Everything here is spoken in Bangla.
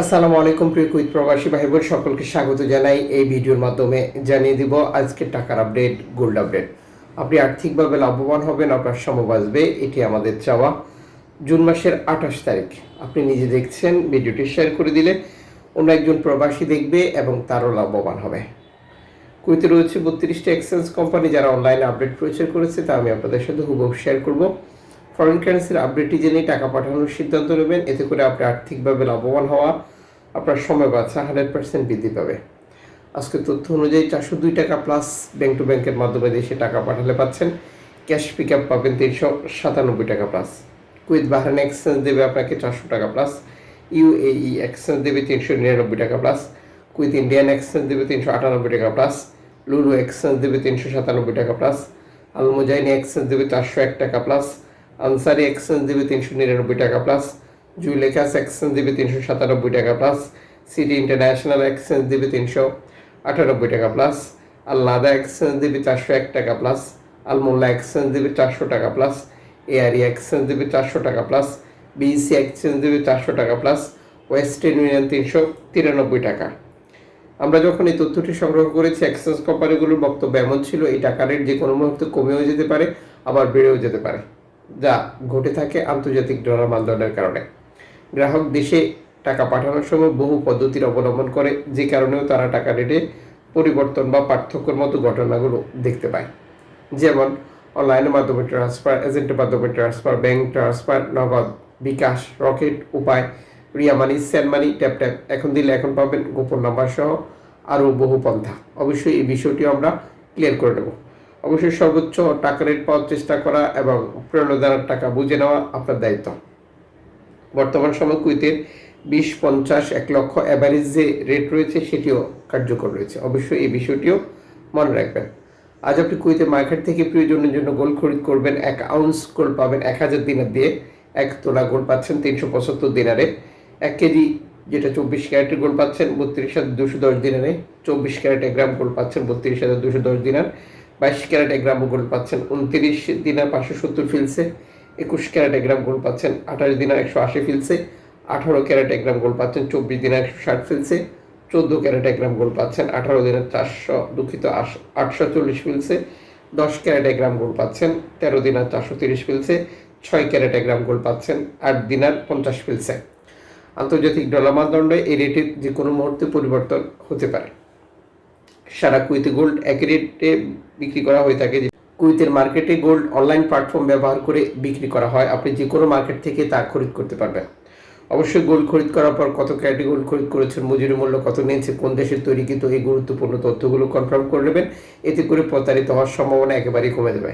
আসসালামু আলাইকুম, প্রিয় কুইত প্রবাসী ভাই বোন সকলকে স্বাগত জানাই এই ভিডিওর মাধ্যমে। জানিয়ে দিব আজকের টাকার আপডেট, গোল্ড আপডেট। আপনি আর্থিকভাবে লাভবান হবেন, আপনার সময় বাঁচবে, এটি আমাদের চাওয়া। জুন মাসের আঠাশ তারিখ, আপনি নিজে দেখছেন, ভিডিওটি শেয়ার করে দিলে অন্য একজন প্রবাসী দেখবে এবং তারও লাভবান হবে। কুইতে রয়েছে বত্রিশটি এক্সচেঞ্জ কোম্পানি যারা অনলাইনে আপডেট প্রচার করেছে, তা আমি আপনাদের সাথে হুবহু শেয়ার করব। ফরেন কারেন্সির আপডেটটি জেনে টাকা পাঠানোর সিদ্ধান্ত নেবেন। এতে করে আপনি আর্থিকভাবে লাভবান হওয়া, আপনার সময় বাঁচা হান্ড্রেড পার্সেন্ট বৃদ্ধি পাবে। আজকে তথ্য অনুযায়ী চারশো দুই টাকা প্লাস ব্যাংক টু ব্যাংকের মাধ্যমে দেশে টাকা পাঠালে পাচ্ছেন। ক্যাশ পিক আপ পাবেন তিনশো সাতানব্বই টাকা প্লাস কুইথ বাহরান এক্সচেঞ্জ দেবে আপনাকে চারশো টাকা প্লাস ইউএই এক্সচেঞ্জ দেবে তিনশো নিরানব্বই টাকা প্লাস কুইথ ইন্ডিয়ান এক্সচেঞ্জ দেবে তিনশো আটানব্বই টাকা প্লাস লুলু এক্সচেঞ্জ দেবে তিনশো সাতানব্বই টাকা প্লাস আলমোজাইনি এক্সচেঞ্জ দেবে চারশো এক টাকা প্লাস আনসারি এক্সচেঞ্জ দেবে তিনশো নিরানব্বই টাকা প্লাস জুইলেখাস এক্সচেঞ্জ দেবে তিনশো সাতানব্বই টাকা প্লাস, সিটি ইন্টারন্যাশনাল এক্সচেঞ্জ দেবে তিনশো আটানব্বই টাকা প্লাস আল লাদা এক্সচেঞ্জ দেবে চারশো এক টাকা প্লাস, আলমোল্লা এক্সচেঞ্জ দেবে চারশো টাকা প্লাস, এআরই এক্সচেঞ্জ দেবে চারশো টাকা প্লাস, বিইসি এক্সচেঞ্জ দেবে চারশো টাকা প্লাস, ওয়েস্টার্ন ইউনিয়ন তিনশো তিরানব্বই টাকা। আমরা যখন এই তথ্যটি সংগ্রহ করেছি, এক্সচেঞ্জ কোম্পানিগুলোর বক্তব্য এমন ছিল, এই টাকা রেট যে কোনো মুহূর্তে কমেও যেতে পারে, আবার বেড়েও যেতে পারে। যা ঘটে থাকে আন্তর্জাতিক ডলার মানদণ্ডের কারণে। গ্রাহক দেশে টাকা পাঠানোর সময় বহু পদ্ধতির অবলম্বন করে, যে কারণেও তারা টাকা রেটে পরিবর্তন বা পার্থক্যের মতো ঘটনাগুলো দেখতে পায়। যেমন, অনলাইনের মাধ্যমে ট্রান্সফার এজেন্টের মাধ্যমে transfer, bank transfer, Nagad, bKash, Rocket, Upay, Ria Money, স্যান মানি, ট্যাপ ট্যাপ। এখন দিলে এখন পাবেন গোপন নাম্বার সহ আরও বহু পন্থা। অবশ্যই এই বিষয়টিও আমরা ক্লিয়ার করে নেব। অবশ্যই সর্বোচ্চ টাকা রেট পাওয়ার চেষ্টা করা এবং প্রণোদনার টাকা বুঝে নেওয়া আপনার দায়িত্ব। বর্তমান সময় কুইতের বিশ, পঞ্চাশ, এক লক্ষ অ্যাভারেজ যে রেট রয়েছে সেটিও কার্যকর রয়েছে। অবশ্যই এই বিষয়টিও মনে রাখবেন। আজ আপনি কুইতে মার্কেট থেকে প্রয়োজনের জন্য গোল্ড খরিদ করবেন। এক আউন্স গোল্ড পাবেন এক হাজার দিনার দিয়ে। এক তোলা গোল্ড পাচ্ছেন তিনশো পঁচাত্তর দিনারে। এক কেজি যেটা চব্বিশ ক্যারেটের গোল্ড পাচ্ছেন বত্রিশ হাজার দুশো দশ দিনারে। চব্বিশ ক্যারেট এক গ্রাম গোল্ড পাচ্ছেন বত্রিশ হাজার দুশো দশ দিনার। বাইশ ক্যারেট এক গ্রাম গোল্ড পাচ্ছেন উনত্রিশ দিনার পাঁচশো সত্তর ফিলসে একুশ ক্যারেট এক গ্রাম গোল্ড পাচ্ছেন আঠাশ দিনার একশো আশি ফিলসে আঠারো ক্যারেট এক গ্রাম গোল্ড পাচ্ছেন চব্বিশ দিনার একশো ষাট ফিলসে চোদ্দ ক্যারেট এক গ্রাম গোল্ড পাচ্ছেন আঠারো দিনের চারশো দুঃখিত আটশো চল্লিশ ফিলসে দশ ক্যারেট এক গ্রাম গোল্ড পাচ্ছেন তেরো দিনার চারশো তিরিশ ফিলসে ছয় ক্যারেট এক গ্রাম গোল্ড পাচ্ছেন আট দিনার পঞ্চাশ ফিলসে আন্তর্জাতিক ডলার মানদণ্ডে এই রেটের যে কোনো মুহূর্তে পরিবর্তন হতে পারে। সারা কুইতে গোল্ড এক রেটে বিক্রি করা হয়ে থাকে কুইতের মার্কেটে গোল্ড অনলাইন প্ল্যাটফর্ম ব্যবহার করে বিক্রি করা হয়। আপনি যে কোনো মার্কেট থেকে তা খরিদ করতে পারবেন। অবশ্যই গোল্ড খরিদ করার পর কত ক্যারেটে গোল্ড খরিদ করেছেন, মজুরি মূল্য কত নিয়েছে, কোন দেশের তৈরি কিন্তু এই গুরুত্বপূর্ণ তথ্যগুলো কনফার্ম করে নেবেন। এতে করে প্রতারিত হওয়ার সম্ভাবনা একেবারেই কমে যাবে।